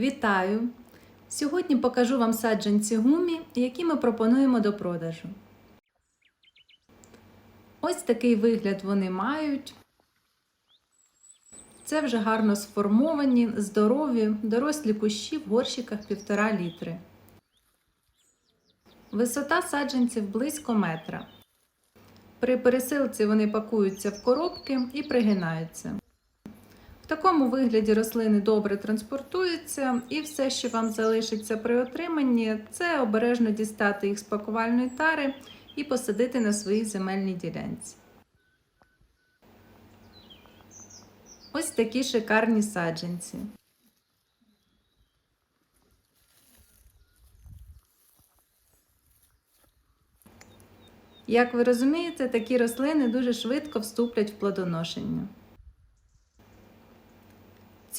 Вітаю! Сьогодні покажу вам саджанці гумі, які ми пропонуємо до продажу. Ось такий вигляд вони мають. Це вже гарно сформовані, здорові, дорослі кущі в горщиках 1,5 літри. Висота саджанців близько метра. При пересилці вони пакуються в коробки і пригинаються. Такому вигляді рослини добре транспортуються, і все, що вам залишиться при отриманні, це обережно дістати їх з пакувальної тари і посадити на своїй земельній ділянці. Ось такі шикарні саджанці. Як ви розумієте, такі рослини дуже швидко вступлять в плодоношення.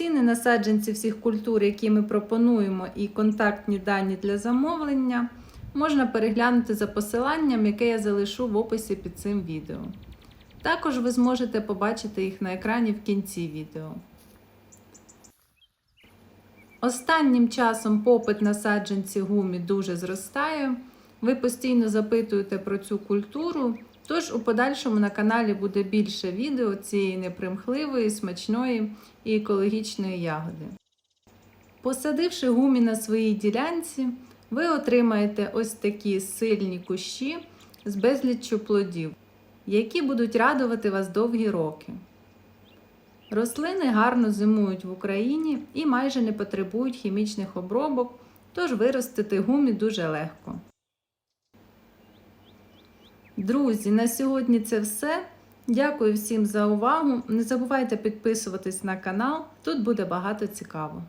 Ціни на саджанці всіх культур, які ми пропонуємо, і контактні дані для замовлення можна переглянути за посиланням, яке я залишу в описі під цим відео. Також ви зможете побачити їх на екрані в кінці відео. Останнім часом попит на саджанці гумі дуже зростає. Ви постійно запитуєте про цю культуру, тож у подальшому на каналі буде більше відео цієї непримхливої, смачної і екологічної ягоди. Посадивши гумі на своїй ділянці, ви отримаєте ось такі сильні кущі з безліччю плодів, які будуть радувати вас довгі роки. Рослини гарно зимують в Україні і майже не потребують хімічних обробок, тож виростити гумі дуже легко. Друзі, на сьогодні це все. Дякую всім за увагу. Не забувайте підписуватись на канал, тут буде багато цікавого.